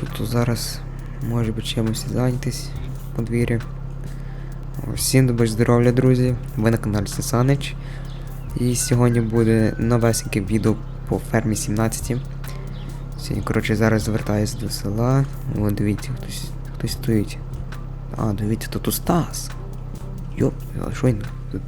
що то зараз може би чимось зайнятись в подвір'ї. Всім добре здоров'я, друзі! Ви на каналі Сасанич. І сьогодні буде новесеньке відео по фермі 17. Сьогодні, коротше, зараз звертаюся до села. О, дивіться, хтось, хтось стоїть. А, дивіться, тут у Стас. Йоп, а що він тут?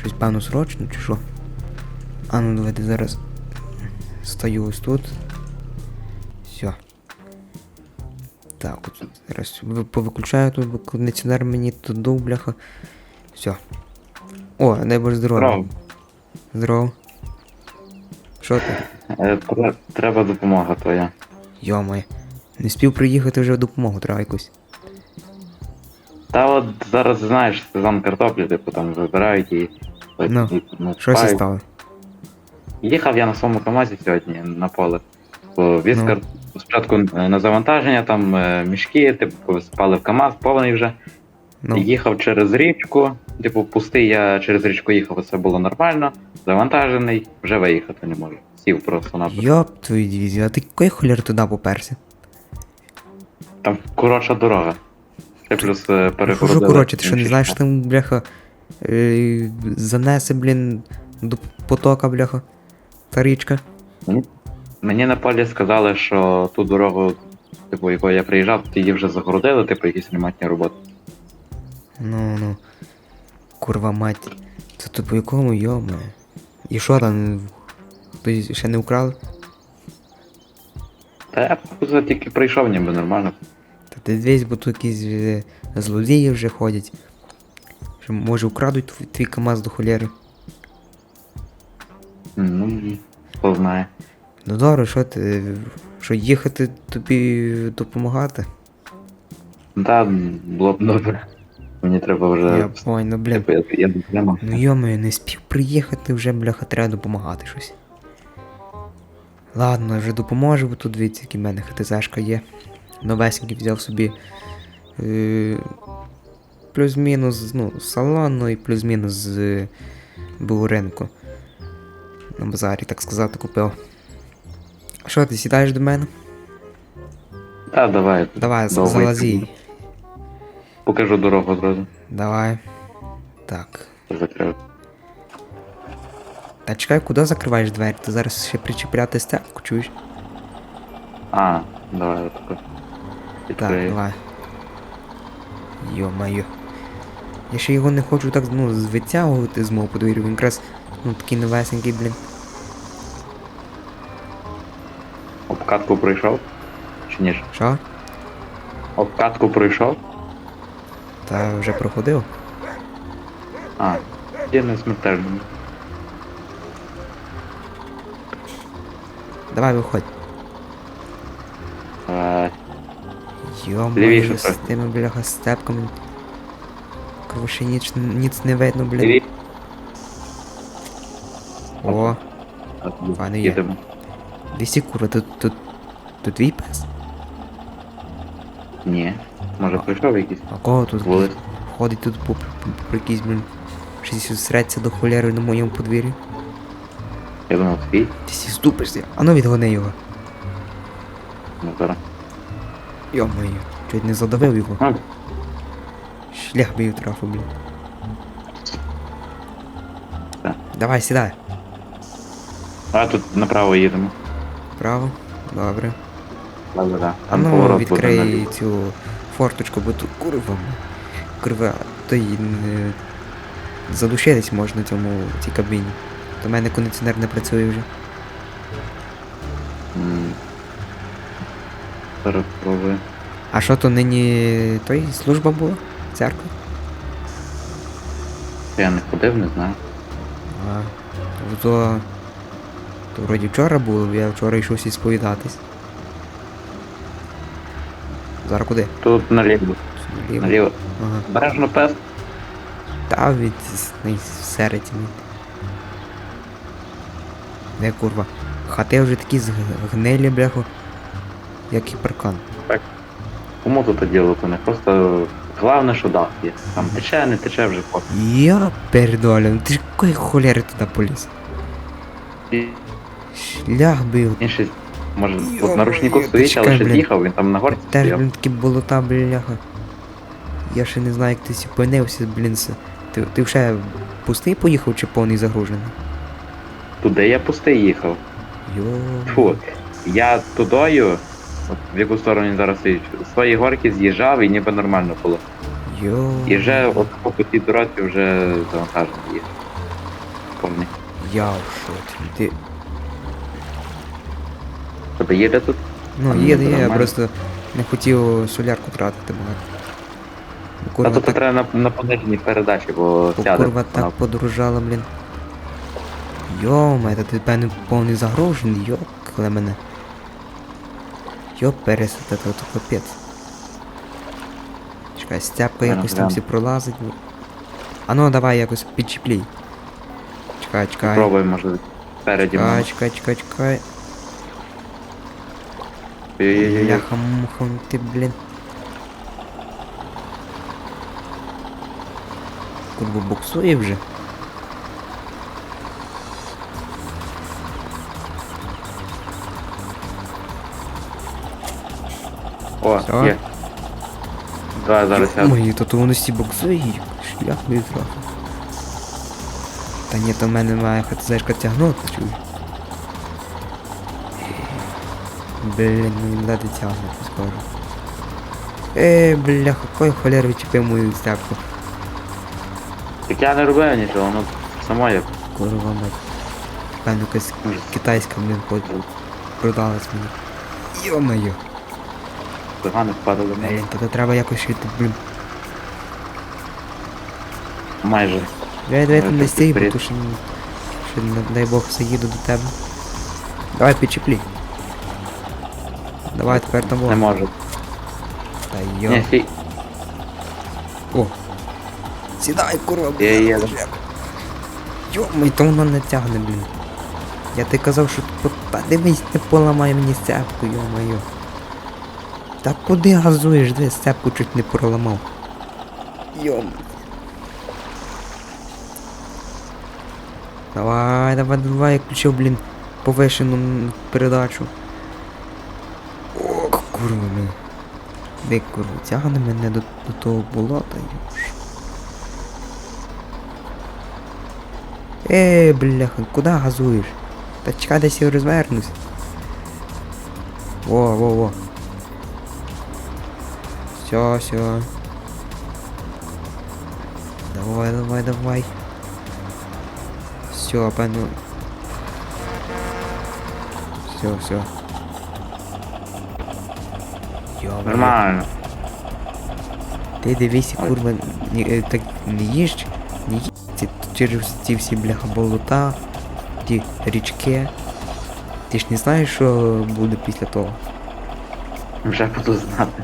Щось певно срочно чи що? А ну давайте зараз стою ось тут. Так, от зараз повиключаю тут кондиціонер мені тут дув, бляха. Все. О, дай Боже. Здорово. Здорово. Що ти? Е, Треба допомога твоя. Йомай. Не спів приїхати вже в допомогу треба якусь. Та от зараз знаєш сезон картоплі, типу там вибирають і. Ну, і- Що це пають. стало? Їхав я на своєму КАМАЗі сьогодні на поле. Бо віз Ну. Спочатку е, на завантаження, там е, мішки, типу, спали в КАМАЗ, повний вже. Ну, Їхав через річку, типу, пустий, я через річку їхав, все було нормально. Завантажений, вже виїхати не можу. Сів просто на йоп твою дивізію, а ти який холєр туди поперся? Там коротша дорога. Ще плюс е, Ну, Що коротше, ти що не знаєш, що там, бляха, занесе, блін, до потока, бляха. Та річка. Мені на полі сказали, що ту дорогу, типу, якою я приїжджав, її вже загородили, типу, якісь ремонтні роботи. Ну, ну. Курва мать. Це то по якому, йома. І що там? Хтось ще не украли? Та я просто тільки прийшов, ніби нормально. Та ти дивись, бо тут якісь е, злодії вже ходять. Що, може украдуть твій, твій КАМАЗ до холєри. Ну, хто знає. Ну добре, що ти. Що їхати тобі допомагати? Та було б добре. Мені треба вже. Я понял, ну блін. Типу, я, я прямо. Ну йомаю, не спів приїхати, вже бляха треба допомагати щось. Ладно, вже допоможу, бо тут дивіться, які в мене ХТЗшка є. Новесенький взяв собі. Е, плюс-мінус, ну, салон, ну і плюс-мінус з е, Бугуринку. На базарі, так сказати, купив. Що, ти сідаєш до мене? Та давай. Давай, Довго залазій. Покажу дорогу зразу. Давай. Так. Закрив. Та чекай, куди закриваєш двері? Ти зараз ще причіпляти степку, чуєш? А, давай отако. Так, давай. Йо-моє. Я ще його не хочу так, ну, витягувати з мого подвір'я. Він якраз, ну, такий новесенький, блін. Обкатку пройшов? Чи ні? ж? Що? Обкатку пройшов? Та вже проходив. А, я не смертельно. Давай виходь. Е, Йо-моє, Лівіше з трохи. тими, бляха, степками. Короче, ніч, ніц не видно, блін. Диві- О, А, Пане є. їдемо. Десі кура, тут, тут, тут твій пес? Ні. Може прийшов якийсь А кого тут вулиць? ходить тут по, по, по якійсь, блін, щось среться до холєри на моєму подвір'ї? Я думав, твій. Ти сі ступишся. А ну відгони його. Ну, зараз. Йо-моє, чуть не задавив його. Ну, Шлях би трафу, блін. Давай, сідай. а тут направо їдемо. Право. Добре. Да-да-да. А Там ну поворот буде відкрий наліво. цю форточку, бо тут курва. Курва, то й не задушитись можна цьому цій кабіні. В мене кондиціонер не працює вже. М. А що то нині той служба була? Церква? Я не ходив, не знаю. А, то, то вроді вчора було, я вчора йшов всі сповідатись. Зараз куди? Тут наліво. Наліво? Наліво. Ага. Бережно пес. Та від сереті. Не курва. Хати вже такі згнилі, бляху. Як і паркан. Так. Кому тут діло не Просто головне, що дах є. Там тече, не тече вже поки. Я пердолю, ну ти ж якої холєри туди поліз? Шлях бив. Інші Може, Йо-моє, от на рушнику стоїть, але ще з'їхав, він там на горці Теж, стояв. блін, такі болота, бляха. Я ще не знаю, як ти зупинився, блін. с- Ти, ти вже пустий поїхав чи повний загружений? Туди я пустий їхав. Йо. Фу, я тудою, от в яку сторону він зараз стоїть, з своєї горки з'їжджав і ніби нормально було. Йо. І вже от по тій дорозі вже завантажений їхав. Повний. Я в шоці. Ти... Тебе їде тут? Ну, Там їде, я нормально. просто не хотів солярку тратити багато. Бо А Курва, тут так, треба на, на пониженій передачі, бо бо сяде. курва вона. так подорожала, блін. Йома, та ти певно повний загружений, йо, коли мене. Йо, пересити, то то капець. Чекай, стяпка якось там всі пролазить. ну. А ну давай якось підчіплій. Чекай, чекай. Пробуй, може, спереді Чекай, чекай, чекай, чекай. Ой-ой-ой. Бляха муха, ти, блін. Курва буксує вже. О, Всё. є. Давай зараз я. Мої, то то воно всі буксує, і шлях не трохи. Та ні, то в мене має хатзешка тягнути, чуєш. Блін, ну він лади тягне скоро. Е, бляха, кой холер відчепив мою стяпку. Так я не робив нічого, воно само як. Курва мать. Певно якась китайська, блін, под... продалась мені. Йо-моє. Погано впадали в неї. Блін, то треба якось шити, блін. Майже. Я давай там не стій, бо то що, що не дай Бог заїду до тебе. Давай підчеплі. Давай тепер там Не можу. Та йо. стій. О. Сідай, курва, Я їду. Йо-мой, то воно не тягне, блін. Я ти казав, що тут та дивись, не поламай мені сцепку, йо-моє. Та куди газуєш, де сцепку чуть не проламав. Йом. Давай, давай, давай, я включив, блін, повишену передачу. Курва, блін. Де курва, тягне мене до, до того болота. йош. Ей, бляха, куди газуєш? Та чекай, десь я розвернусь. Во, во, во. Все, все. Давай, давай, давай. Все, пану. Все, все. Йо, Нормально. Ти дивись, курва, ні, е, так не їж, не їж ці, через ці всі бляха болота, ті річки. Ти ж не знаєш, що буде після того? Вже буду знати.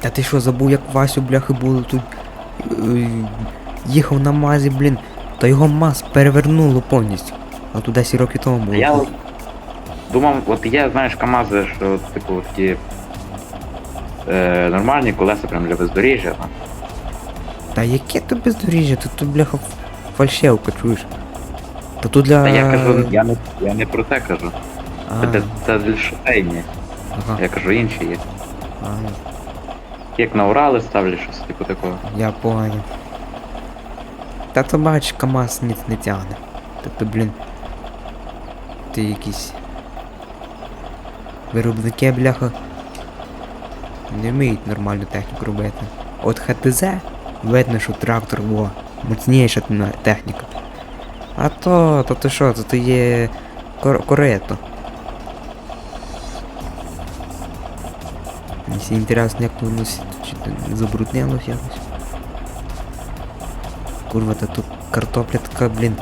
Та ти що, забув, як Васю бляхи було тут. е, їхав на мазі, блін, та його маз перевернуло повністю. А тут 10 років тому було. Я от думав, от є, знаєш, КАМАЗи, що типу такі е, нормальні колеса прям для бездоріжжя. Та яке то бездоріжжя? Тут тут бляха ф- фальшивка, чуєш? Та тут для. Та я кажу, я не, я не про це кажу. А, Це, це для шофейні. ага, Я кажу, інші є. а, Як на Урали ставлять щось типу такого. Я понял. Та то бачиш, КамАЗ ніц не тягне. Тобто, блін. Ти якийсь. Виробники, бляха. Не вміють нормальну техніку робити. От ХТЗ видно, що трактор во, моцніша на- техніка. А то, то ти що, то, то є кор- корето. Мені інтересно, як воно забруднилось якось. Курва, та тут картопля така, блін.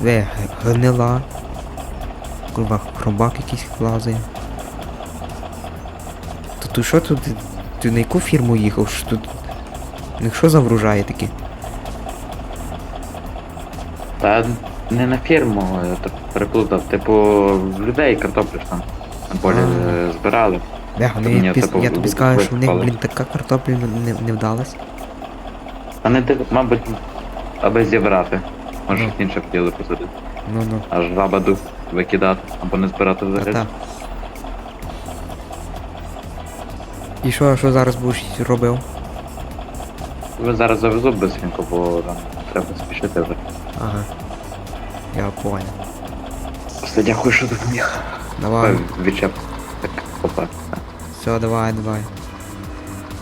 Ве, гнила. Курва, хробак якийсь лазає. Ти що тут? Ти, ти на яку фірму їхав? Що тут? Ну що за врожаї такі? Та не на фірму, я так переплутав. Типу, в людей картоплю там на полі е, збирали. Бляха, ну я, піс- типу я тобі в- скажу, що в них, блін, така картопля не, не, вдалась. А не див- мабуть, аби зібрати. Може, Ну. інше хотіли посадити. Ну ну. Аж лабаду викидати або не збирати взагалі. та. І що, що зараз будеш робив? Ви зараз завезу бистренько, бо нам треба спішити вже. Ага. Я понял. Все, дякую, що допоміг. Давай. Відчеп. Так, опа. Все, давай, давай.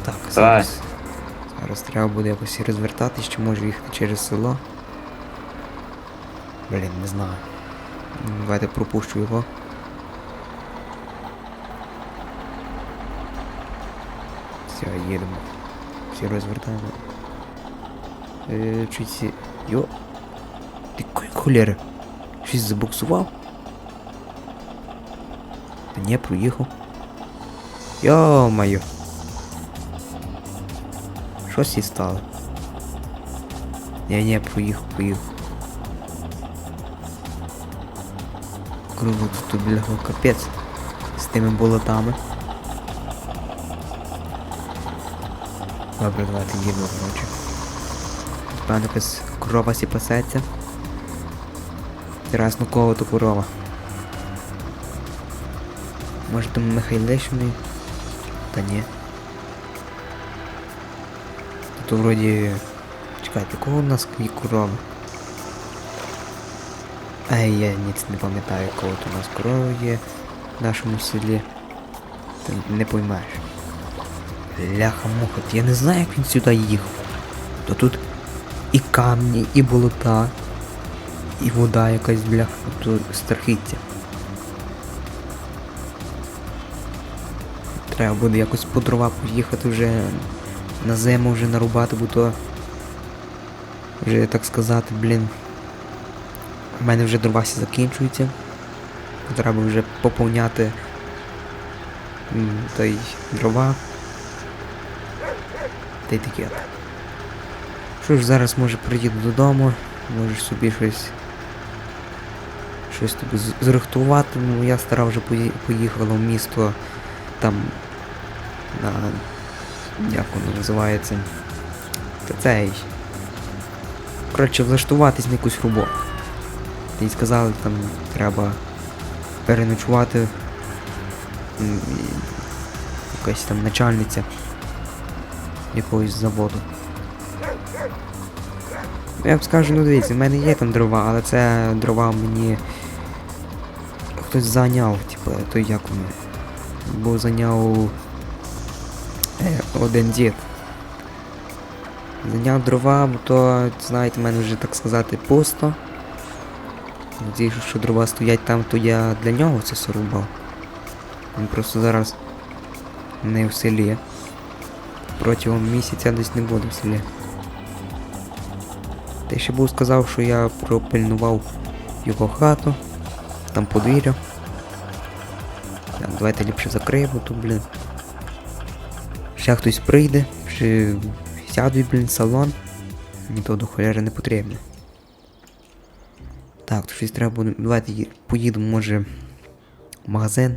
Так, Давай. зараз. Зараз треба буде якось розвертатись, чи може їхати через село. Блін, не знаю. М, Давайте пропущу його. Все, їдемо. Всі розвертаємо. Е, чуть сі... Йо. Ти кой холєри? Щось забуксував? Та ні, проїхав. Йо-моє. Що сі стало? Ні, ні, проїхав, проїхав. Круто тут бляха капець. З тими болотами. Добре, давайте їдемо, коротше. Певно, якась корова сі пасеться. Інтересно, кого то корова. Може там Михайлишний? Та ні. Тут вроді... Чекайте, кого у нас є корови? Ай, я ніц не пам'ятаю, кого тут у нас корови є в нашому селі. Ти не поймеш. Ляха муха, я не знаю, як він сюди їхав. То тут і камні, і болота, і вода якась бляха, тут страхіття. Треба буде якось по дрова поїхати вже на зиму вже нарубати, бо то вже так сказати, блін. У мене вже дрова всі закінчуються. Треба вже поповняти той дрова. Та й таке. Що ж, зараз може приїду додому, можеш собі щось. Щось тобі зрихтувати. Ну я стара вже поїхала в місто там на як воно називається. Та цей. Коротше, влаштуватись на якусь роботу. Й сказали, там треба переночувати. Якась там начальниця якогось заводу. Я б скажу, ну дивіться, в мене є там дрова, але це дрова мені хтось зайняв, типу, то як воно. Бо зайняв е, один дід. Зайняв дрова, бо то, знаєте, в мене вже так сказати пусто. Ті, що дрова стоять там, то я для нього це все рубав. Він просто зараз не в селі. Протягом місяця десь не в селі. Та ще був сказав, що я пропильнував його хату, там подвір'я. Давайте ліпше закриємо тут, блін. Ще хтось прийде, чи сядуть, блін, салон. Ні то до холєри не потрібно. Так, то щось треба буде. Давайте поїдемо, може, в магазин.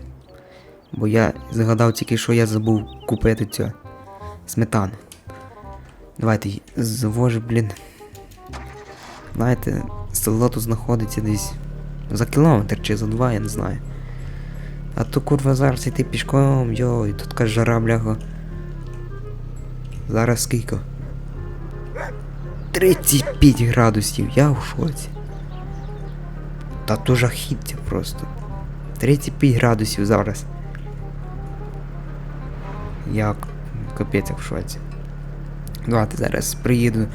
Бо я згадав тільки, що я забув купити цю сметану. Давайте завожу, блін. Знаєте, село тут знаходиться десь за кілометр чи за два, я не знаю. А то курва зараз йти пішком, йой, тут така жара, бляха. Зараз скільки? 35 градусів, я в шоці. Та то жахіття просто. 35 градусів зараз. Як капець як в шоці. Давайте зараз приїду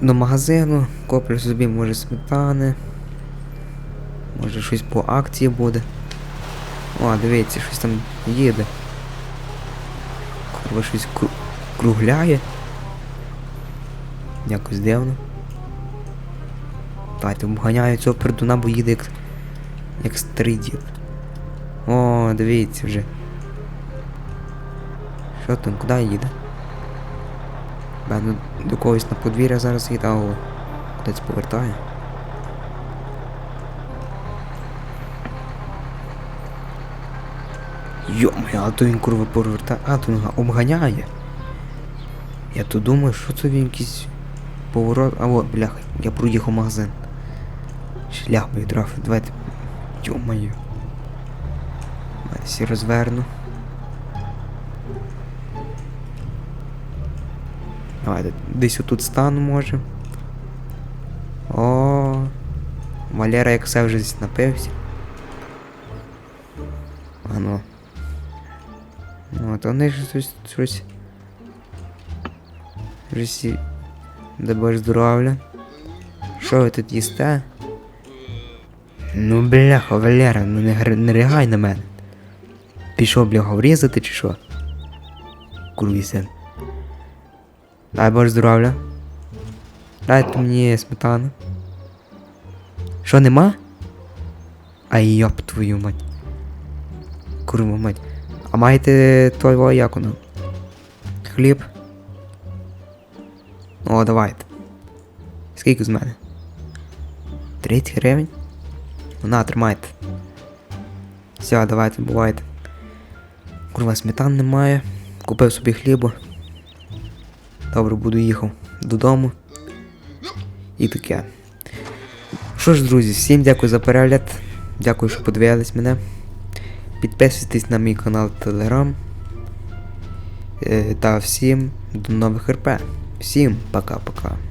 до магазину, куплю собі може сметани. Може щось по акції буде. О, дивіться, щось там їде. Курва щось кру- кругляє. Якось дивно. Давайте обганяю цього пердуна, бо їде як, як старий дід. О, дивіться вже. Що там, куди їде? Певно, до когось на подвір'я зараз їде, але кудись повертає. Йо-моє, а то він курва повертає. А, то він обганяє. Я то думаю, що це він якийсь поворот. А от, бляха, я проїхав магазин. Шлях би відрав. Давайте. Йо-моє. Всі розверну. Давайте десь отут стану може. О, Валера як все вже десь напився. А ну. От вони ж щось. щось. Вже сі. Де бож здоров'я. Що ви тут їсте? Ну бляха, Валера, ну не, не ригай на мене. Пішов, бляха, врізати чи що? Курвій син. Дай Боже здоров'я. Дайте мені сметану. Що нема? Ай йоп твою мать. Курва мать. А маєте того як воно? Хліб? О, давайте. Скільки з мене? 30 гривень? Ну на, тримайте. Все, давайте, бувайте. Курва, сметан немає. Купив собі хлібу. Добре, буду їхав додому. І таке. Що ж, друзі, всім дякую за перегляд. Дякую, що подивились мене. Підписуйтесь на мій канал. Е, Та всім до нових РП. Всім пока-пока.